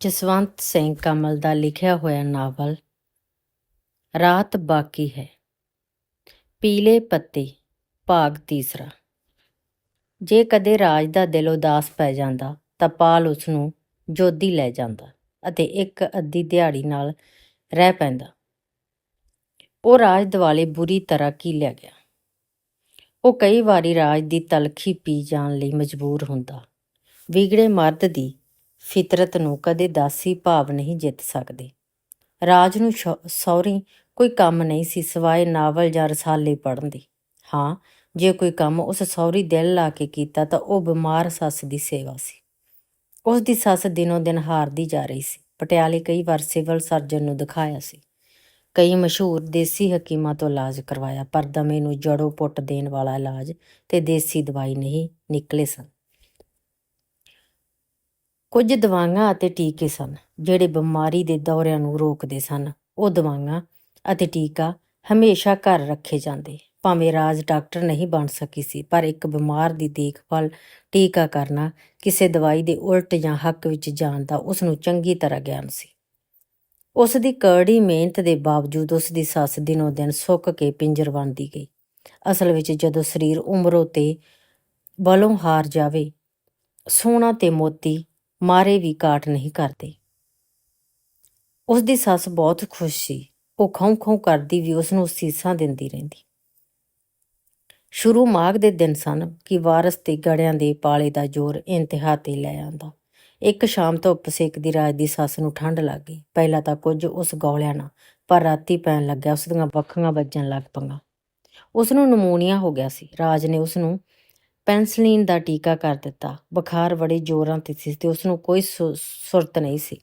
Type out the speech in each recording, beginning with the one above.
ਜਸਵੰਤ ਸਿੰਘ ਕਮਲ ਦਾ ਲਿਖਿਆ ਹੋਇਆ ਨਾਵਲ ਰਾਤ ਬਾਕੀ ਹੈ। ਪੀਲੇ ਪੱਤੇ, ਭਾਗ ਤੀਸਰਾ। ਜੇ ਕਦੇ ਰਾਜ ਦਾ ਦਿਲ ਉਦਾਸ ਪੈ ਜਾਂਦਾ, ਤਾਂ ਪਾਲ ਉਸ ਨੂੰ ਜੋਦੀ ਲੈ ਜਾਂਦਾ ਅਤੇ ਇੱਕ ਅੱਧੀ ਦਿਹਾੜੀ ਨਾਲ ਰਹਿ ਪੈਂਦਾ। ਉਹ ਰਾਜ ਦਿਵਾਲੇ ਬੁਰੀ ਤਰ੍ਹਾਂ ਕੀਲਿਆ ਗਿਆ? ਉਹ ਕਈ ਵਾਰੀ ਰਾਜ ਦੀ ਤਲਖੀ ਪੀ ਜਾਣ ਲਈ ਮਜਬੂਰ ਹੁੰਦਾ। ਵਿਗੜੇ ਮਰਦ ਦੀ ਫਿਤਰਤ ਨੂੰ ਕਦੇ ਦਾਸੀ ਭਾਵ ਨਹੀਂ ਜਿੱਤ ਸਕਦੇ। ਰਾਜ ਨੂੰ ਸ਼ੌ- ਸਹੁਰੀ ਕੋਈ ਕੰਮ ਨਹੀਂ ਸੀ ਸਿਵਾਏ ਨਾਵਲ ਜਾਂ ਰਸਾਲੇ ਪੜ੍ਹਨ ਦੀ। ਹਾਂ, ਜੇ ਕੋਈ ਕੰਮ ਉਸ ਸਹੁਰੀ ਦਿਲ ਲਾ ਕੇ ਕੀਤਾ ਤਾਂ ਉਹ ਬਿਮਾਰ ਸੱਸ ਦੀ ਸੇਵਾ ਸੀ। ਉਸ ਦੀ ਸੱਸ ਦਿਨੋਂ ਦਿਨ ਹਾਰਦੀ ਜਾ ਰਹੀ ਸੀ। ਪਟਿਆਲੇ ਕਈ ਵਾਰ ਸਿਵਲ ਸਰਜਨ ਨੂੰ ਦਿਖਾਇਆ ਸੀ। ਕਈ ਮਸ਼ਹੂਰ ਦੇਸੀ ਹਕੀਮਾਂ ਤੋਂ ਇਲਾਜ ਕਰਵਾਇਆ, ਪਰ ਦਮੇ ਨੂੰ ਜੜੋਂ ਪੁੱਟ ਦੇਣ ਵਾਲਾ ਇਲਾਜ ਤੇ ਦੇਸੀ ਦਵਾਈ ਨਹੀਂ ਨਿਕਲੇ ਸਨ। ਕੁਝ ਦਵਾਈਆਂ ਅਤੇ ਟੀਕੇ ਸਨ, ਜਿਹੜੇ ਬਿਮਾਰੀ ਦੇ ਦੌਰਿਆਂ ਨੂੰ ਰੋਕਦੇ ਸਨ। ਉਹ ਦਵਾਈਆਂ ਅਤੇ ਟੀਕਾ ਹਮੇਸ਼ਾ ਘਰ ਰੱਖੇ ਜਾਂਦੇ। ਭਾਵੇਂ ਰਾਜ ਡਾਕਟਰ ਨਹੀਂ ਬਣ ਸਕੀ ਸੀ, ਪਰ ਇੱਕ ਬਿਮਾਰ ਦੀ ਦੇਖਭਾਲ, ਟੀਕਾ ਕਰਨਾ, ਕਿਸੇ ਦਵਾਈ ਦੇ ਉਲਟ ਜਾਂ ਹੱਕ ਵਿੱਚ ਜਾਣ ਦਾ ਉਸ ਨੂੰ ਚੰਗੀ ਤਰ੍ਹਾਂ ਗਿਆਨ ਸੀ। ਉਸ ਦੀ ਕੜੀ ਮਿਹਨਤ ਦੇ ਬਾਵਜੂਦ ਉਸ ਦੀ ਸੱਸ ਦਿਨੋਂ ਦਿਨ ਸੁੱਕ ਕੇ ਪਿੰਜਰ ਬਣਦੀ ਗਈ। ਅਸਲ ਵਿੱਚ ਜਦੋਂ ਸਰੀਰ ਉਮਰੋਂ ਤੇ ਬਲੋਂ ਹਾਰ ਜਾਵੇ ਸੋਨਾ ਤੇ ਮੋਤੀ ਮਾਰੇ ਵੀ ਕਾਟ ਨਹੀਂ ਕਰਦੇ। ਉਸ ਦੀ ਸੱਸ ਬਹੁਤ ਖੁਸ਼ ਸੀ। ਉਹ ਖੌਂ ਖੌਂ ਕਰਦੀ ਵੀ ਉਸ ਨੂੰ ਸੀਸਾਂ ਦਿੰਦੀ ਰਹਿੰਦੀ। ਸ਼ੁਰੂ ਮਾਘ ਦੇ ਦਿਨ ਸਨ ਕਿ ਵਾਰਸ ਤੇ ਗੜਿਆਂ ਦੇ ਪਾਲੇ ਦਾ ਜ਼ੋਰ ਇੰਤਹਾ ਤੇ ਲੈ ਆਂਦਾ ਇੱਕ ਸ਼ਾਮ ਧੁੱਪ ਸੇਕਦੀ ਰਾਜ ਦੀ ਸੱਸ ਨੂੰ ਠੰਡ ਲੱਗ ਗਈ। ਪਹਿਲਾਂ ਤਾਂ ਕੁਝ ਉਸ ਗੌਲਿਆਂ ਨਾਲ, ਪਰ ਰਾਤੀ ਪੈਣ ਲੱਗਿਆ ਉਸ ਦੀਆਂ ਬੱਖੀਆਂ ਵੱਜਣ ਲੱਗ ਪਈਆਂ। ਉਸ ਨੂੰ ਨਮੂਨੀਆ ਹੋ ਗਿਆ ਸੀ। ਰਾਜ ਨੇ ਉਸ ਨੂੰ ਪੈਨਸਲੀਨ ਦਾ ਟੀਕਾ ਕਰ ਦਿੱਤਾ। ਬੁਖਾਰ ਬੜੇ ਜ਼ੋਰਾਂ ਤੇ ਸੀ ਤੇ ਉਸ ਨੂੰ ਕੋਈ ਸੁ- ਸੁਰਤ ਨਹੀਂ ਸੀ।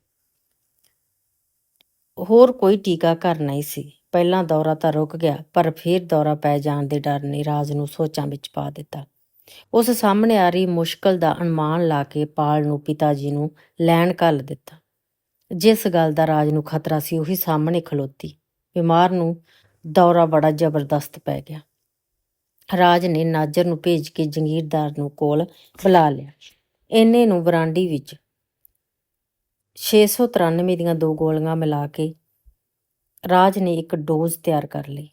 ਹੋਰ ਕੋਈ ਟੀਕਾ ਕਰ ਨਹੀਂ ਸੀ। ਪਹਿਲਾਂ ਦੌਰਾ ਤਾਂ ਰੁਕ ਗਿਆ, ਪਰ ਫਿਰ ਦੌਰਾ ਪੈ ਜਾਣ ਦੇ ਡਰ ਨੇ ਰਾਜ ਨੂੰ ਸੋਚਾਂ ਵਿੱਚ ਪਾ ਦਿੱਤਾ। ਉਸ ਸਾਹਮਣੇ ਆ ਰਹੀ ਮੁਸ਼ਕਲ ਦਾ ਅਨੁਮਾਨ ਲਾ ਕੇ ਪਾਲ ਨੂੰ ਪਿਤਾ ਜੀ ਨੂੰ ਲੈਣ ਘੱਲ ਦਿੱਤਾ। ਜਿਸ ਗੱਲ ਦਾ ਰਾਜ ਨੂੰ ਖਤਰਾ ਸੀ, ਉਹੀ ਸਾਹਮਣੇ ਖਲੋਤੀ। ਬਿਮਾਰ ਨੂੰ ਦੌਰਾ ਬੜਾ ਜ਼ਬਰਦਸਤ ਪੈ ਗਿਆ। ਰਾਜ ਨੇ ਨਾਜਰ ਨੂੰ ਭੇਜ ਕੇ ਜੰਗੀਰਦਾਰ ਨੂੰ ਕੋਲ ਬੁਲਾ ਲਿਆ। ਇੰਨੇ ਨੂੰ ਬਰਾਂਡੀ ਵਿੱਚ 693 ਦੀਆਂ ਦੋ ਗੋਲੀਆਂ ਮਿਲਾ ਕੇ ਰਾਜ ਨੇ ਇੱਕ ਡੋਜ਼ ਤਿਆਰ ਕਰ ਲਈ।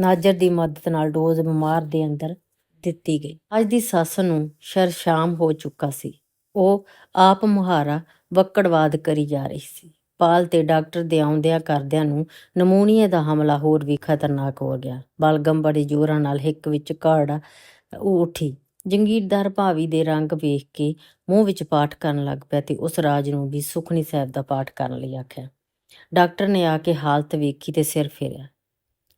ਨਾਜਰ ਦੀ ਮਦਦ ਨਾਲ ਡੋਜ਼ ਬਿਮਾਰ ਦੇ ਅੰਦਰ ਦਿੱਤੀ ਗਈ। ਅੱਜ ਦੀ ਸੱਸ ਨੂੰ ਸ਼ਰਸ਼ਾਮ ਹੋ ਚੁੱਕਾ ਸੀ। ਉਹ ਆਪ ਮੁਹਾਰਾ ਵਕੜਵਾਦ ਕਰੀ ਜਾ ਰਹੀ ਸੀ। ਪਾਲ ਤੇ ਡਾਕਟਰ ਦੇ ਆਉਂਦਿਆਂ ਕਰਦਿਆਂ ਨੂੰ ਨਮੂਨੀਏ ਦਾ ਹਮਲਾ ਹੋਰ ਵੀ ਖਤਰਨਾਕ ਹੋ ਗਿਆ। ਬਲਗਮ ਬੜੇ ਜ਼ੋਰਾਂ ਨਾਲ ਹਿੱਕ ਵਿੱਚ ਘਾੜਾ ਉੱਠੀ। ਜੰਗੀਰਦਾਰ ਭਾਵੀ ਦੇ ਰੰਗ ਵੇਖ ਕੇ ਮੂੰਹ ਵਿੱਚ ਪਾਠ ਕਰਨ ਲੱਗ ਪਿਆ ਤੇ ਉਸ ਰਾਜ ਨੂੰ ਵੀ ਸੁਖਣੀ ਸਾਹਿਬ ਦਾ ਪਾਠ ਕਰਨ ਲਈ ਆਖਿਆ। ਡਾਕਟਰ ਨੇ ਆ ਕੇ ਹਾਲਤ ਵੇਖੀ ਤੇ ਸਿਰ ਫੇਰਿਆ।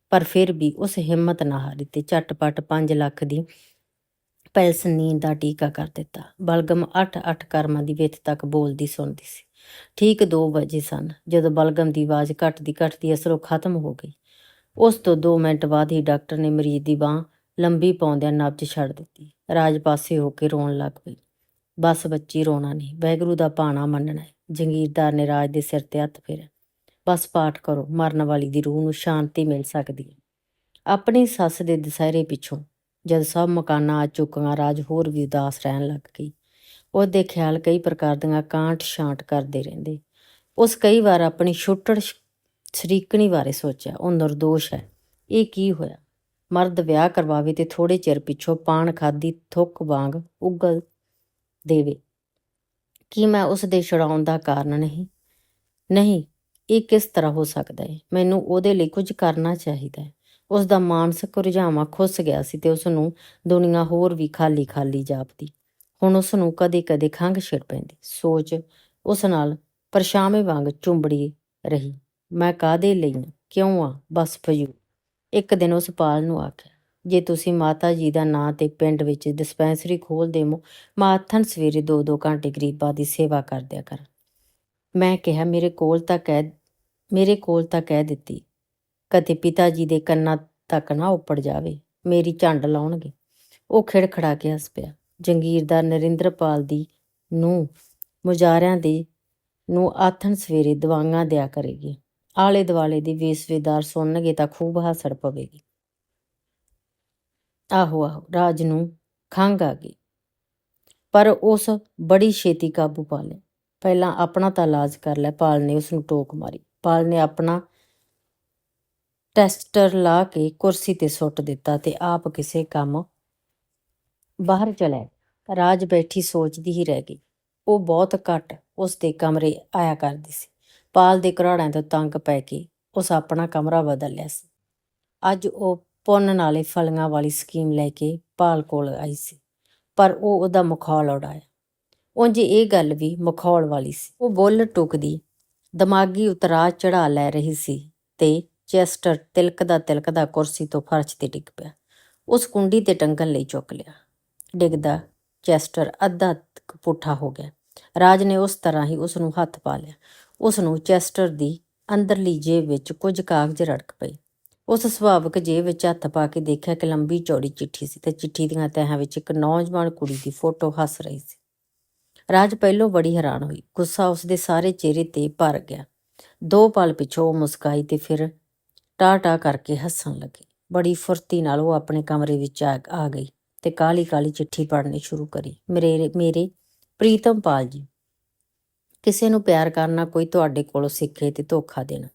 ਪਰ ਫਿਰ ਵੀ ਉਸ ਹਿੰਮਤ ਨਾ ਹਾਰੀ ਤੇ ਝਟਪਟ 5 ਲੱਖ ਦੀ ਪੈਲਸਨੀਨ ਦਾ ਟੀਕਾ ਕਰ ਦਿੱਤਾ। ਬਲਗਮ 8-8 ਕਰਮਾਂ ਦੀ ਵਿੱਥ ਤੱਕ ਬੋਲਦੀ ਸੁਣਦੀ ਸੀ। ਠੀਕ 2 ਵਜੇ ਸਨ, ਜਦੋਂ ਬਲਗਮ ਦੀ ਆਵਾਜ਼ ਘਟਦੀ ਘਟਦੀ ਅਸਰੋਂ ਖਤਮ ਹੋ ਗਈ। ਉਸ ਤੋਂ 2 ਮਿੰਟ ਬਾਅਦ ਹੀ ਡਾਕਟਰ ਨੇ ਮਰੀਜ਼ ਦੀ ਬਾਹ ਲੰਬੀ ਪਾਉਂਦਿਆਂ ਨਬਜ ਛੱਡ ਦਿੱਤੀ। ਰਾਜ ਪਾਸੇ ਹੋ ਕੇ ਰੋਣ ਲੱਗ ਪਈ। ਬਸ ਬੱਚੀ, ਰੋਣਾ ਨਹੀਂ ਵੈਗਰੂ ਦਾ ਪਾਣਾ ਮੰਨਣਾ ਹੈ। ਜੰਗੀਰਦਾਰ ਨੇ ਰਾਜ ਦੇ ਸਿਰ ਤੇ ਹੱਥ ਫੇਰਿਆ। ਬਸ ਪਾਠ ਕਰੋ, ਮਰਨ ਵਾਲੀ ਦੀ ਰੂਹ ਨੂੰ ਸ਼ਾਂਤੀ ਮਿਲ ਸਕਦੀ ਹੈ। ਆਪਣੀ ਸੱਸ ਦੇ ਦਸਹਿਰੇ ਪਿੱਛੋਂ, ਜਦ ਸਭ ਮਕਾਨਾਂ ਆ ਚੁੱਕੀਆਂ, ਰਾਜ ਹੋਰ ਵੀ ਉਦਾਸ ਰਹਿਣ ਲੱਗ ਗਈ। ਉਹਦੇ ਖਿਆਲ ਕਈ ਪ੍ਰਕਾਰ ਦੀਆਂ ਕਾਂਟ ਛਾਂਟ ਕਰਦੇ ਰਹਿੰਦੇ। ਉਸ ਕਈ ਵਾਰ ਆਪਣੀ ਛੁੱਟੜ ਸ਼ਰੀਕਣੀ ਬਾਰੇ ਸੋਚਿਆ। ਉਹ ਨਿਰਦੋਸ਼ ਹੈ। ਇਹ ਕੀ ਹੋਇਆ? ਮਰਦ ਵਿਆਹ ਕਰਵਾਵੇ ਤੇ ਥੋੜੇ ਚਿਰ ਪਿੱਛੋਂ ਪਾਣ ਖਾਦੀ ਥੁੱਕ ਵਾਂਗ ਉਗਲ ਦੇਵੇ। ਕੀ ਮੈਂ ਉਸ ਦੇ ਛੁਡਾਉਣ ਦਾ ਕਾਰਨ ਨਹੀਂ? ਨਹੀਂ, ਇਹ ਕਿਸ ਤਰ੍ਹਾਂ ਹੋ ਸਕਦਾ ਹੈ? ਮੈਨੂੰ ਉਹਦੇ ਲਈ ਕੁਝ ਕਰਨਾ ਚਾਹੀਦਾ ਹੈ। ਉਸ ਦਾ ਮਾਨਸਿਕ ਰੁਝਾਵਾਂ ਖੁੱਸ ਗਿਆ ਸੀ ਤੇ ਉਸ ਨੂੰ ਦੁਨੀਆ ਹੋਰ ਵੀ ਖਾਲੀ ਖਾਲੀ ਜਾਪਦੀ। ਹੁਣ ਉਸ ਨੂੰ ਕਦੇ-ਕਦੇ ਖੰਘ ਛਿੜ ਪੈਂਦੀ। ਸੋਚ ਉਸ ਨਾਲ ਪਰਛਾਵੇਂ ਵਾਂਗ ਚੁੰਬੜੀ ਰਹੀ। ਮੈਂ ਕਾਦੇ ਲਈ ਕਿਉਂ ਆ? ਬਸ ਫਜੂ ਇੱਕ ਦਿਨ ਉਸ ਪਾਲ ਨੂੰ ਆਖਿਆ, ਜੇ ਤੁਸੀਂ ਮਾਤਾ ਜੀ ਦਾ ਨਾਂ ਤੇ ਪਿੰਡ ਵਿੱਚ ਡਿਸਪੈਂਸਰੀ ਖੋਲ ਦੇਵੋ, ਮਾਥਨ ਸਵੇਰੇ 2-2 ਘੰਟੇ ਗਰੀਬਾਂ ਦੀ ਸੇਵਾ ਕਰਦਿਆ ਕਰ। ਮੈਂ ਕਿਹਾ, ਮੇਰੇ ਕੋਲ ਤਾਂ ਕਹਿ, ਮੇਰੇ ਕੋਲ ਤਾਂ ਕਹਿ ਦਿੱਤੀ, ਕਦੇ ਪਿਤਾ ਜੀ ਦੇ ਕੰਨਾਂ ਤੱਕ ਨਾ ਉੱਪੜ ਜਾਵੇ, ਮੇਰੀ ਝੰਡ ਲਾਉਣਗੇ। ਉਹ ਖਿੜਖੜਾ ਕੇ ਹੱਸ ਪਿਆ। ਜੰਗੀਰਦਾਰ ਨਰਿੰਦਰਪਾਲ ਦੀ ਨੂੰ ਮੁਜਾਰਿਆਂ ਦੇ ਨੂੰ ਆਥਣ ਸਵੇਰੇ ਦਵਾਈਆਂ ਦਿਆ ਕਰੇਗੀ। ਆਲੇ ਦੁਆਲੇ ਦੇ ਵੇਸਵੇਦਾਰ ਸੁਣਨਗੇ ਤਾਂ ਖੂਬ ਹਾਸੜ ਪਵੇਗੀ। ਆਹੋ ਆਹੋ, ਰਾਜ ਨੂੰ ਖੰਘ ਆ ਗਈ। ਪਰ ਉਸ ਬੜੀ ਛੇਤੀ ਕਾਬੂ ਪਾ ਲਿਆ। ਪਹਿਲਾਂ ਆਪਣਾ ਤਾਂ ਇਲਾਜ ਕਰ ਲੈ ਪਾਲ ਨੇ ਉਸ ਨੂੰ ਟੋਕ ਮਾਰੀ। ਪਾਲ ਨੇ ਆਪਣਾ ਟੈਸਟਰ ਲਾ ਕੇ ਕੁਰਸੀ ਤੇ ਸੁੱਟ ਦਿੱਤਾ ਤੇ ਆਪ ਕਿਸੇ ਕੰਮ ਬਾਹਰ ਚਲਾ ਰਾਜ ਬੈਠੀ ਸੋਚਦੀ ਹੀ ਰਹਿ ਗਈ। ਉਹ ਬਹੁਤ ਘੱਟ ਉਸ ਦੇ ਕਮਰੇ ਆਇਆ ਕਰਦੀ ਸੀ। ਪਾਲ ਦੇ ਘਰਾੜਿਆਂ ਤੋਂ ਤੰਗ ਪੈ ਕੇ ਉਸ ਆਪਣਾ ਕਮਰਾ ਬਦਲ ਲਿਆ ਸੀ। ਅੱਜ ਉਹ ਪੁੰਨ ਨਾਲੇ ਫਲੀਆਂ ਵਾਲੀ ਸਕੀਮ ਲੈ ਕੇ ਪਾਲ ਕੋਲ ਆਈ ਸੀ। ਪਰ ਉਹ ਉਹਦਾ ਮਖੌਲ ਉਡਾਇਆ। ਉਂਝ ਇਹ ਗੱਲ ਵੀ ਮਖੌਲ ਵਾਲੀ ਸੀ। ਉਹ ਬੁੱਲ ਟੁਕਦੀ ਦਿਮਾਗੀ ਉਤਰਾਅ ਚੜਾ ਲੈ ਰਹੀ ਸੀ ਤੇ ਚੈਸਟਰ ਤਿਲਕਦਾ ਤਿਲਕਦਾ ਕੁਰਸੀ ਤੋਂ ਫਰਸ਼ ਤੇ ਡਿੱਗ ਪਿਆ। ਉਸ ਕੁੰਡੀ ਤੇ ਟੰਗਣ ਲਈ ਚੁੱਕ ਲਿਆ। ਡਿੱਗਦਾ ਚੈਸਟਰ ਅੱਧਾ ਪੁੱਠਾ ਹੋ ਗਿਆ। ਰਾਜ ਨੇ ਉਸ ਤਰ੍ਹਾਂ ਹੀ ਉਸ ਨੂੰ ਹੱਥ ਪਾ ਲਿਆ। ਉਸ ਨੂੰ ਚੈਸਟਰ ਦੀ ਅੰਦਰਲੀ ਜੇਬ ਵਿੱਚ ਕੁਝ ਕਾਗਜ਼ ਰੜਕ ਪਏ। ਉਸ ਸੁਭਾਵਕ ਜੇਬ ਵਿੱਚ ਹੱਥ ਪਾ ਕੇ ਦੇਖਿਆ ਕਿ ਲੰਬੀ ਚੌੜੀ ਚਿੱਠੀ ਸੀ ਤੇ ਚਿੱਠੀ ਦੀਆਂ ਤਹਿਾਂ ਵਿੱਚ ਇੱਕ ਨੌਜਵਾਨ ਕੁੜੀ ਦੀ ਫੋਟੋ ਹੱਸ ਰਹੀ ਸੀ। ਰਾਜ ਪਹਿਲੋਂ ਬੜੀ ਹੈਰਾਨ ਹੋਈ। ਗੁੱਸਾ ਉਸ ਦੇ ਸਾਰੇ ਚਿਹਰੇ ਤੇ ਭਰ ਗਿਆ। ਦੋ ਪਲ ਪਿਛੋਂ ਉਹ ਮੁਸਕਾਈ ਤੇ ਫਿਰ ਟਾ-ਟਾ ਕਰਕੇ ਹੱਸਣ ਲੱਗੀ। ਬੜੀ ਫੁਰਤੀ ਨਾਲ ਉਹ ਆਪਣੇ ਕਮਰੇ ਵਿੱਚ ਆ ਆ ਗਈ। ਤੇ ਕਾਲੀ ਕਾਲੀ ਚਿੱਠੀ ਪੜ੍ਹਨੀ ਸ਼ੁਰੂ ਕਰੀ। ਮੇਰੇ ਮੇਰੇ ਪ੍ਰੀਤਮ ਪਾਲ ਜੀ, ਕਿਸੇ ਨੂੰ ਪਿਆਰ ਕਰਨਾ ਕੋਈ ਤੁਹਾਡੇ ਕੋਲੋਂ ਸਿੱਖੇ ਤੇ ਧੋਖਾ ਦੇਣਾ,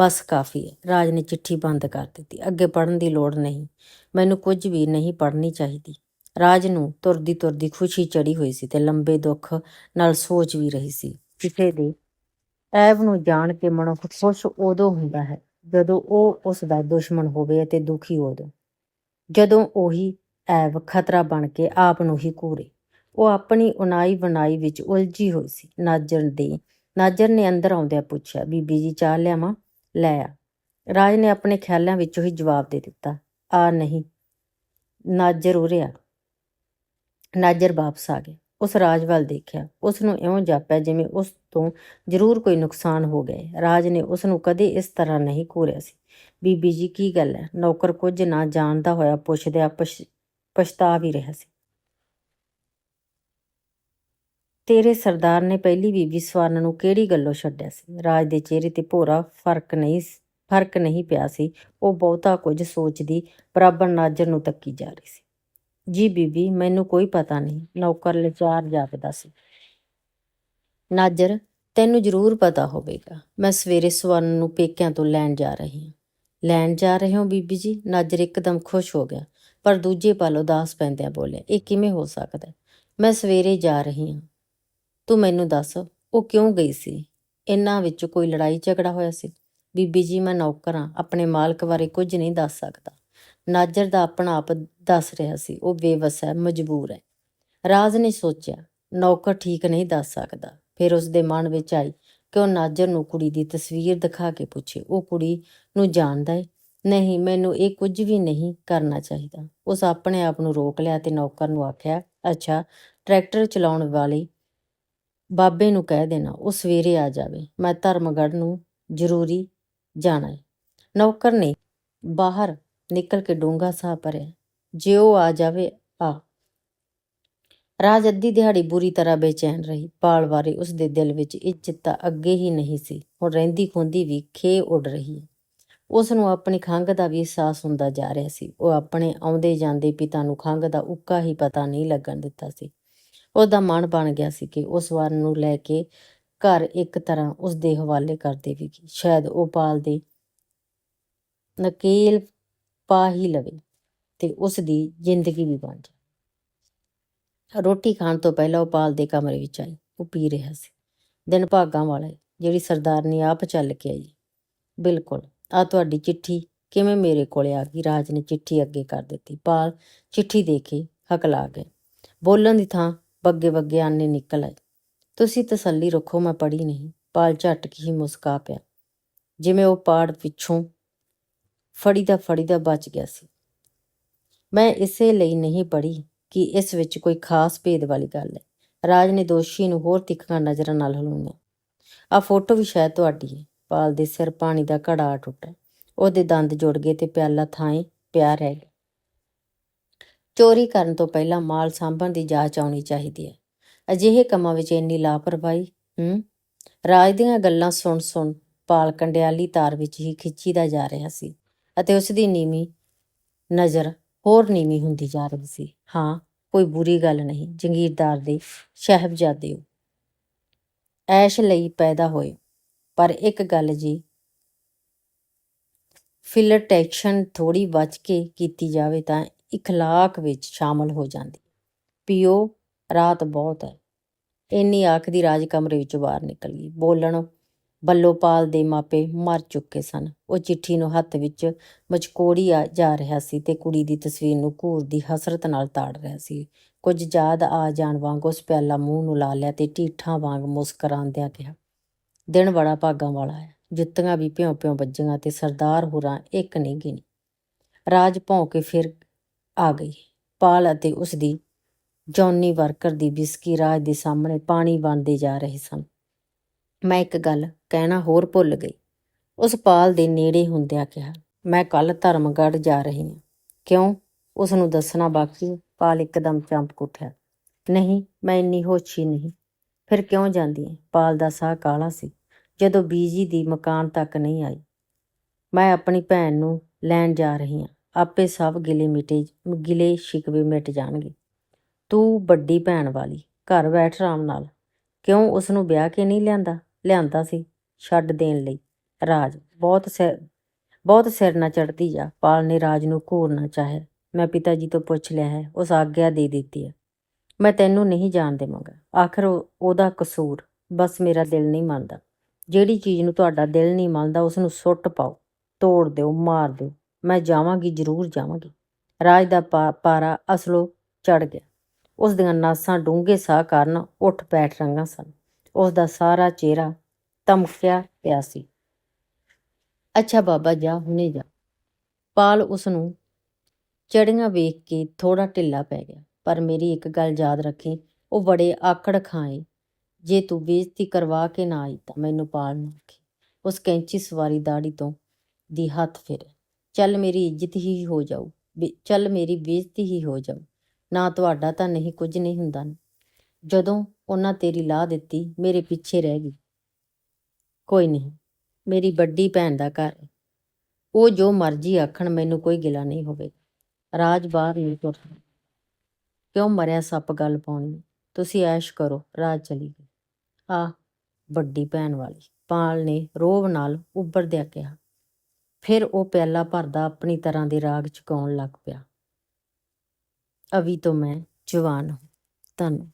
ਬਸ ਕਾਫੀ ਹੈ। ਰਾਜ ਨੇ ਚਿੱਠੀ ਬੰਦ ਕਰ ਦਿੱਤੀ। ਅੱਗੇ ਪੜਨ ਦੀ ਲੋੜ ਨਹੀਂ। ਮੈਨੂੰ ਕੁਝ ਵੀ ਨਹੀਂ ਪੜਨੀ ਚਾਹੀਦੀ। ਰਾਜ ਨੂੰ ਤੁਰਦੀ ਤੁਰਦੀ ਖੁਸ਼ੀ ਚੜੀ ਹੋਈ ਸੀ ਤੇ ਲੰਬੇ ਦੁੱਖ ਨਾਲ ਸੋਚ ਵੀ ਰਹੀ ਸੀ। ਕਿਸੇ ਦੇ ਐਬ ਨੂੰ ਜਾਣ ਕੇ ਮਨੁੱਖ ਖੁਸ਼ ਉਦੋਂ ਹੁੰਦਾ ਹੈ ਜਦੋਂ ਉਹ ਉਸ ਦਾ ਦੁਸ਼ਮਣ ਹੋਵੇ ਅਤੇ ਦੁਖੀ ਉਦੋਂ। ਜਦੋਂ ਉਹੀ ਐਬ ਖਤਰਾ ਬਣ ਕੇ ਆਪ ਨੂੰ ਹੀ ਘੂਰੇ। ਉਹ ਆਪਣੀ ਉਨਾਈ ਬਣਾਈ ਵਿੱਚ ਉਲਝੀ ਹੋਈ ਸੀ। ਨਾਜਰ ਦੀ, ਨਾਜਰ ਨੇ ਅੰਦਰ ਆਉਂਦਿਆਂ ਪੁੱਛਿਆ, ਬੀਬੀ ਜੀ, ਚਾਹ ਲਿਆਵਾਂ? ਲੈ ਆ। ਰਾਜ ਨੇ ਆਪਣੇ ਖਿਆਲਾਂ ਵਿੱਚੋਂ ਹੀ ਜਵਾਬ ਦੇ ਦਿੱਤਾ, ਆ ਨਹੀਂ। ਨਾਜਰ ਉਰਿਆ ਨਾਜਰ ਵਾਪਸ ਆ ਗਿਆ। ਉਸ ਰਾਜ ਵੱਲ ਦੇਖਿਆ। ਉਸ ਨੂੰ ਇਉਂ ਜਾਪਿਆ ਜਿਵੇਂ ਉਸ ਤੋਂ ਜ਼ਰੂਰ ਕੋਈ ਨੁਕਸਾਨ ਹੋ ਗਿਆ ਰਾਜ ਨੇ ਉਸ ਨੂੰ ਕਦੇ ਇਸ ਤਰ੍ਹਾਂ ਨਹੀਂ ਘੂਰਿਆ ਸੀ। ਬੀਬੀ ਜੀ, ਕੀ ਗੱਲ ਹੈ ਨੌਕਰ ਕੁਝ ਨਾ ਜਾਣਦਾ ਹੋਇਆ ਪੁੱਛਦਿਆਂ ਪਛ ਪਛਤਾ ਵੀ ਰਿਹਾ ਸੀ। ਤੇਰੇ ਸਰਦਾਰ ਨੇ ਪਹਿਲੀ ਬੀਬੀ ਸਵਰਨ ਨੂੰ ਕਿਹੜੀ ਗੱਲੋਂ ਛੱਡਿਆ ਸੀ? ਰਾਜ ਦੇ ਚਿਹਰੇ ਤੇ ਭੋਰਾ ਫ਼ਰਕ ਨਹੀਂ ਫ਼ਰਕ ਨਹੀਂ ਪਿਆ ਸੀ। ਉਹ ਬਹੁਤਾ ਕੁਝ ਸੋਚਦੀ ਬਰਾਬਰ ਨਾਜਰ ਨੂੰ ਤੱਕੀ ਜਾ ਰਹੀ ਸੀ। ਜੀ ਬੀਬੀ, ਮੈਨੂੰ ਕੋਈ ਪਤਾ ਨਹੀਂ। ਨੌਕਰ ਲਚਾਰ ਜਾਪਦਾ ਸੀ। ਨਾਜਰ, ਤੈਨੂੰ ਜ਼ਰੂਰ ਪਤਾ ਹੋਵੇਗਾ। ਮੈਂ ਸਵੇਰੇ ਸਵਰਨ ਨੂੰ ਪੇਕਿਆਂ ਤੋਂ ਲੈਣ ਜਾ ਰਹੀ ਹਾਂ। ਲੈਣ ਜਾ ਰਹੇ ਹੋ ਬੀਬੀ ਜੀ? ਨਾਜਰ ਇੱਕਦਮ ਖੁਸ਼ ਹੋ ਗਿਆ। ਪਰ ਦੂਜੇ ਪਲ ਉਦਾਸ ਪੈਂਦਿਆਂ ਬੋਲਿਆ, ਇਹ ਕਿਵੇਂ ਹੋ ਸਕਦਾ? ਮੈਂ ਸਵੇਰੇ ਜਾ ਰਹੀ ਹਾਂ। ਤੂੰ ਮੈਨੂੰ ਦੱਸ, ਉਹ ਕਿਉਂ ਗਈ ਸੀ? ਇਹਨਾਂ ਵਿੱਚ ਕੋਈ ਲੜਾਈ ਝਗੜਾ ਹੋਇਆ ਸੀ? ਬੀਬੀ ਜੀ, ਮੈਂ ਨੌਕਰ ਹਾਂ, ਆਪਣੇ ਮਾਲਕ ਬਾਰੇ ਕੁਝ ਨਹੀਂ ਦੱਸ ਸਕਦਾ। ਨਾਜਰ ਦਾ ਆਪਣਾ ਆਪ ਦੱਸ ਰਿਹਾ ਸੀ, ਉਹ ਬੇਵਸ ਹੈ, ਮਜਬੂਰ ਹੈ। ਰਾਜ ਨੇ ਸੋਚਿਆ, ਨੌਕਰ ਠੀਕ ਨਹੀਂ ਦੱਸ ਸਕਦਾ। ਫਿਰ ਉਸ ਦੇ ਮਨ ਵਿੱਚ ਆਈ ਕਿ ਉਹ ਨਾਜਰ ਨੂੰ ਕੁੜੀ ਦੀ ਤਸਵੀਰ ਦਿਖਾ ਕੇ ਪੁੱਛੇ, ਉਹ ਕੁੜੀ ਨੂੰ ਜਾਣਦਾ ਹੈ ਨਹੀਂ, ਮੈਨੂੰ ਇਹ ਕੁਝ ਵੀ ਨਹੀਂ ਕਰਨਾ ਚਾਹੀਦਾ। ਉਸ ਆਪਣੇ ਆਪ ਨੂੰ ਰੋਕ ਲਿਆ ਤੇ ਨੌਕਰ ਨੂੰ ਆਖਿਆ, ਅੱਛਾ, ਟਰੈਕਟਰ ਚਲਾਉਣ ਵਾਲੀ ਬਾਬੇ ਨੂੰ ਕਹਿ ਦੇਣਾ, ਉਹ ਸਵੇਰੇ ਆ ਜਾਵੇ। ਮੈਂ ਧਰਮਗੜ੍ਹ ਨੂੰ ਜ਼ਰੂਰੀ ਜਾਣਾ ਹੈ ਨੌਕਰ ਨੇ ਬਾਹਰ ਨਿਕਲ ਕੇ ਡੂੰਘਾ ਸਾਹ ਭਰਿਆ। ਜੇ ਉਹ ਆ ਜਾਵੇ, ਆ। ਰਾਜ ਅੱਧੀ ਦਿਹਾੜੀ ਬੁਰੀ ਤਰ੍ਹਾਂ ਬੇਚੈਨ ਰਹੀ। ਪਾਲ ਬਾਰੇ ਉਸ ਦੇ ਦਿਲ ਵਿੱਚ ਇਹ ਚਿੱਤਾ ਅੱਗੇ ਹੀ ਨਹੀਂ ਸੀ। ਹੁਣ ਰਹਿੰਦੀ ਖੁੰਦੀ ਵੀ ਖੇ ਉੱਡ ਰਹੀ ਹੈ ਉਸ ਨੂੰ ਆਪਣੀ ਖੰਘ ਦਾ ਵੀ ਅਹਿਸਾਸ ਹੁੰਦਾ ਜਾ ਰਿਹਾ ਸੀ। ਉਹ ਆਪਣੇ ਆਉਂਦੇ ਜਾਂਦੇ ਪਿਤਾ ਨੂੰ ਖੰਘ ਦਾ ਉੱਕਾ ਹੀ ਪਤਾ ਨਹੀਂ ਲੱਗਣ ਦਿੱਤਾ ਸੀ। ਉਹਦਾ ਮਨ ਬਣ ਗਿਆ ਸੀ ਕਿ ਉਸ ਵਾਰ ਨੂੰ ਲੈ ਕੇ ਘਰ ਇੱਕ ਤਰ੍ਹਾਂ ਉਸ ਦੇ ਹਵਾਲੇ ਕਰ ਦੇਵੇਗੀ। ਸ਼ਾਇਦ ਉਹ ਪਾਲ ਦੇ ਨਕੇਲ ਪਾ ਹੀ ਲਵੇ ਤੇ ਉਸ ਦੀ ਜ਼ਿੰਦਗੀ ਵੀ ਬਣ ਜਾ ਰੋਟੀ ਖਾਣ ਤੋਂ ਪਹਿਲਾਂ ਉਹ ਪਾਲ ਦੇ ਕਮਰੇ ਵਿੱਚ ਆਈ। ਉਹ ਪੀ ਰਿਹਾ ਸੀ। ਦਿਨ ਭਾਗਾਂ ਵਾਲਾ ਹੈ, ਜਿਹੜੀ ਸਰਦਾਰਨੀ ਆਪ ਚੱਲ ਕੇ ਆਈ। ਬਿਲਕੁਲ। ਆ ਤੁਹਾਡੀ ਚਿੱਠੀ ਕਿਵੇਂ ਮੇਰੇ ਕੋਲ ਆ ਗਈ? ਰਾਜ ਨੇ ਚਿੱਠੀ ਅੱਗੇ ਕਰ ਦਿੱਤੀ। ਪਾਲ ਚਿੱਠੀ ਦੇ ਕੇ ਹਕਲਾ ਗਏ। ਬੋਲਣ ਦੀ ਥਾਂ ਬੱਗੇ ਬੱਗੇ ਆਨੇ ਨਿਕਲ ਆਏ। ਤੁਸੀਂ ਤਸੱਲੀ ਰੱਖੋ, ਮੈਂ ਪੜੀ ਨਹੀਂ। ਪਾਲ ਝਟ ਹੀ ਮੁਸਕਾ ਪਿਆ। ਜਿਵੇਂ ਉਹ ਪਾੜ ਪਿੱਛੋਂ ਫੜੀ ਦਾ ਫੜੀ ਦਾ ਬਚ ਗਿਆ ਸੀ। ਮੈਂ ਇਸੇ ਲਈ ਨਹੀਂ ਪੜੀ ਕਿ ਇਸ ਵਿੱਚ ਕੋਈ ਖਾਸ ਭੇਦ ਵਾਲੀ ਗੱਲ ਹੈ। ਰਾਜ ਨੇ ਦੋਸ਼ੀ ਨੂੰ ਹੋਰ ਤਿੱਖੀਆਂ ਨਜ਼ਰਾਂ ਨਾਲ ਹਲੂਣਿਆ ਆ ਫੋਟੋ ਵੀ ਸ਼ਾਇਦ ਤੁਹਾਡੀ ਹੈ। ਪਾਲ ਦੇ ਸਿਰ ਪਾਣੀ ਦਾ ਘੜਾ ਆ ਟੁੱਟਾ ਉਹਦੇ ਦੰਦ ਜੁੜ ਗਏ ਤੇ ਪਿਆਲਾ ਥਾਂ ਪਿਆ ਰਹਿ ਗਿਆ। ਚੋਰੀ ਕਰਨ ਤੋਂ ਪਹਿਲਾਂ ਮਾਲ ਸਾਂਭਣ ਦੀ ਜਾਂਚ ਆਉਣੀ ਚਾਹੀਦੀ ਹੈ। ਅਜਿਹੇ ਕੰਮਾਂ ਵਿੱਚ ਇੰਨੀ ਲਾਪਰਵਾਹੀ, ਹੂੰ? ਰਾਜ ਦੀਆਂ ਗੱਲਾਂ ਸੁਣ ਸੁਣ ਪਾਲ ਕੰਡਿਆਲੀ ਤਾਰ ਵਿੱਚ ਹੀ ਖਿੱਚੀਦਾ ਜਾ ਰਿਹਾ ਸੀ ਅਤੇ ਉਸ ਦੀ ਨੀਵੀਂ ਨਜ਼ਰ ਹੋਰ ਨੀਵੀਂ ਹੁੰਦੀ ਜਾ ਰਹੀ ਸੀ। ਹਾਂ, ਕੋਈ ਬੁਰੀ ਗੱਲ ਨਹੀਂ, ਜੰਗੀਰਦਾਰ ਦੇ ਸਾਹਿਬਜ਼ਾਦੇ ਹੋ ਐਸ਼ ਲਈ ਪੈਦਾ ਹੋਏ। ਪਰ ਇੱਕ ਗੱਲ ਜੀ ਫਿਲਟੇਸ਼ਨ ਥੋੜੀ ਬਚ ਕੇ ਕੀਤੀ ਜਾਵੇ ਤਾਂ ਇਖਲਾਕ ਵਿੱਚ ਸ਼ਾਮਲ ਹੋ ਜਾਂਦੀ। ਪੀਓ, ਰਾਤ ਬਹੁਤ ਹੈ। ਇੰਨੀ ਆਖਦੀ ਰਾਜ ਕਮਰੇ ਵਿੱਚੋਂ ਬਾਹਰ ਨਿਕਲ ਗਈ। ਬੋਲਣ ਬੱਲੋਪਾਲ ਦੇ ਮਾਪੇ ਮਰ ਚੁੱਕੇ ਸਨ। ਉਹ ਚਿੱਠੀ ਨੂੰ ਹੱਥ ਵਿੱਚ ਮਚਕੋੜੀ ਆ ਜਾ ਰਿਹਾ ਸੀ ਤੇ ਕੁੜੀ ਦੀ ਤਸਵੀਰ ਨੂੰ ਘੂਰ ਦੀ ਹਸਰਤ ਨਾਲ ਤਾੜ ਰਿਹਾ ਸੀ। ਕੁਝ ਯਾਦ ਆ ਜਾਣ ਵਾਂਗ ਉਸ ਪਿਆਲਾ ਮੂੰਹ ਨੂੰ ਲਾ ਲਿਆ ਤੇ ਢੀਠਾਂ ਵਾਂਗ ਮੁਸਕਰਾਉਂਦਿਆਂ ਕਿਹਾ ਦਿਨ ਬੜਾ ਭਾਗਾਂ ਵਾਲਾ ਹੈ। ਜੁੱਤੀਆਂ ਵੀ ਭਿਉਂ ਭਿਉਂ ਵੱਜੀਆਂ ਤੇ ਸਰਦਾਰ ਹੋਰਾਂ ਇੱਕ ਨਹੀਂ ਗਿਣੀ। ਰਾਜ ਭੌਂ ਕੇ ਫਿਰ ਆ ਗਈ। ਪਾਲ ਅਤੇ ਉਸ ਦੀ ਜੌਨੀ ਵਰਕਰ ਦੀ ਬਿਸਕੀ ਰਾਜ ਦੇ ਸਾਹਮਣੇ ਪਾਣੀ ਬਣਦੇ ਜਾ ਰਹੇ ਸਨ। ਮੈਂ ਇੱਕ ਗੱਲ ਕਹਿਣਾ ਹੋਰ ਭੁੱਲ ਗਈ। ਉਸ ਪਾਲ ਦੇ ਨੇੜੇ ਹੁੰਦਿਆਂ ਕਿਹਾ, ਮੈਂ ਕੱਲ ਧਰਮਗੜ੍ਹ ਜਾ ਰਹੀ ਹਾਂ। ਕਿਉਂ? ਉਸ ਨੂੰ ਦੱਸਣਾ ਬਾਕੀ ਪਾਲ ਇੱਕਦਮ ਚੰਪਕ ਉੱਠਿਆ, ਨਹੀਂ, ਮੈਂ ਇੰਨੀ ਹੋਸ਼ੀ ਨਹੀਂ। ਫਿਰ ਕਿਉਂ ਜਾਂਦੀ? ਹੈ ਪਾਲ ਦਾ ਸਾਹ ਕਾਲਾ ਸੀ। ਜਦੋਂ ਬੀਜੀ ਦੀ ਮਕਾਨ ਤੱਕ ਨਹੀਂ ਆਈ, ਮੈਂ ਆਪਣੀ ਭੈਣ ਨੂੰ ਲੈਣ ਜਾ ਰਹੀ ਹਾਂ। ਆਪੇ ਸਭ ਗਿਲੇ ਮਿਟੇ, ਗਿਲੇ ਸ਼ਿਕਵੇ ਮਿਟ ਜਾਣਗੇ। ਤੂੰ ਵੱਡੀ ਭੈਣ ਵਾਲੀ, ਘਰ ਬੈਠ ਆਰਾਮ ਨਾਲ। ਕਿਉਂ ਉਸ ਨੂੰ ਵਿਆਹ ਕੇ ਨਹੀਂ ਲਿਆਂਦਾ? ਲਿਆਂਦਾ ਸੀ ਛੱਡ ਦੇਣ ਲਈ। ਰਾਜ, ਬਹੁਤ ਸਿਰ ਬਹੁਤ ਸਿਰ ਨਾ ਚੜਦੀ ਜਾ। ਪਾਲ ਨੇ ਰਾਜ ਨੂੰ ਘੂਰਨਾ ਚਾਹਿਆ। ਮੈਂ ਪਿਤਾ ਜੀ ਤੋਂ ਪੁੱਛ ਲਿਆ ਹੈ, ਉਸ ਆਗਿਆ ਦੇ ਦਿੱਤੀ ਹੈ। ਮੈਂ ਤੈਨੂੰ ਨਹੀਂ ਜਾਣ ਦੇਵਾਂਗਾ। ਆਖਰ ਉਹ- ਉਹਦਾ ਕਸੂਰ ਬਸ ਮੇਰਾ ਦਿਲ ਨਹੀਂ ਮੰਨਦਾ। ਜਿਹੜੀ ਚੀਜ਼ ਨੂੰ ਤੁਹਾਡਾ ਦਿਲ ਨਹੀਂ ਮੰਨਦਾ ਉਸ ਨੂੰ ਸੁੱਟ ਪਾਓ, ਤੋੜ ਦਿਓ, ਮਾਰ ਦਿਓ। ਮੈਂ ਜਾਵਾਂਗੀ, ਜ਼ਰੂਰ ਜਾਵਾਂਗੀ। ਰਾਜ ਦਾ ਪਾ- ਪਾਰਾ ਅਸਲੋਂ ਚੜ ਗਿਆ। ਉਸ ਦੀਆਂ ਨਾਸਾਂ ਡੂੰਘੇ ਸਾਹ ਕਾਰਨ ਉੱਠ ਬੈਠ ਰਹੀਆਂ ਸਨ। ਉਸ ਦਾ ਸਾਰਾ ਚਿਹਰਾ ਧਮਕਿਆ ਪਿਆ ਸੀ। ਅੱਛਾ ਬਾਬਾ, ਜਾ, ਹੁਣੇ ਜਾ। ਪਾਲ ਉਸ ਨੂੰ ਚੜੀਆਂ ਵੇਖ ਕੇ ਥੋੜਾ ਢਿੱਲਾ ਪੈ ਗਿਆ। ਪਰ ਮੇਰੀ ਇੱਕ ਗੱਲ ਯਾਦ ਰੱਖੀ, ਉਹ ਬੜੇ ਆਕੜ ਖਾਏ ਜੇ ਤੂੰ ਬੇਇੱਜ਼ਤੀ ਕਰਵਾ ਕੇ ਨਾ ਆਈ ਤਾਂ ਮੈਨੂੰ ਪਾਲ ਨਾ ਆਖੀ ਉਸ ਕੈਂਚੀ ਸਵਾਰੀ ਦਾੜੀ ਤੋਂ ਦੀ ਹੱਥ ਫਿਰ, ਚੱਲ ਮੇਰੀ ਇੱਜ਼ਤ ਹੀ ਹੋ ਜਾਊ ਚੱਲ ਮੇਰੀ ਬੇਇੱਜ਼ਤੀ ਹੀ ਹੋ ਜਾਊ। ਨਾ ਤੁਹਾਡਾ ਤਾਂ ਨਹੀਂ ਕੁਝ ਨਹੀਂ ਹੁੰਦਾ ਜਦੋਂ ਉਹਨਾਂ ਤੇਰੀ ਲਾਹ ਦਿੱਤੀ, ਮੇਰੇ ਪਿੱਛੇ ਰਹਿ ਗਈ। ਕੋਈ ਨਹੀਂ, ਮੇਰੀ ਵੱਡੀ ਭੈਣ ਦਾ ਘਰ ਉਹ ਜੋ ਮਰਜ਼ੀ ਆਖਣ, ਮੈਨੂੰ ਕੋਈ ਗਿਲਾ ਨਹੀਂ ਹੋਵੇ ਰਾਜ ਬਾਹਰ ਨਹੀਂ ਤੁਰ ਕਿਉਂ ਮਰਿਆ ਸੱਪ ਗੱਲ ਪਾਉਣੀ ਹੈ? ਤੁਸੀਂ ਐਸ਼ ਕਰੋ ਰਾਜ ਚਲੀ ਗਈ। ਆ ਵੱਡੀ ਭੈਣ ਵਾਲੀ। ਪਾਲ ਨੇ ਰੋਬ ਨਾਲ ਉੱਭਰਦਿਆਂ ਕਿਹਾ। ਫਿਰ ਉਹ ਪਿਆਲਾ ਭਰਦਾ ਆਪਣੀ ਤਰ੍ਹਾਂ ਦੇ ਰਾਗ ਚੁਕਾਉਣ ਲੱਗ ਪਿਆ। ਅਵੀ ਤੋਂ ਮੈਂ ਜਵਾਨ ਹਾਂ। ਧੰਨਵਾਦ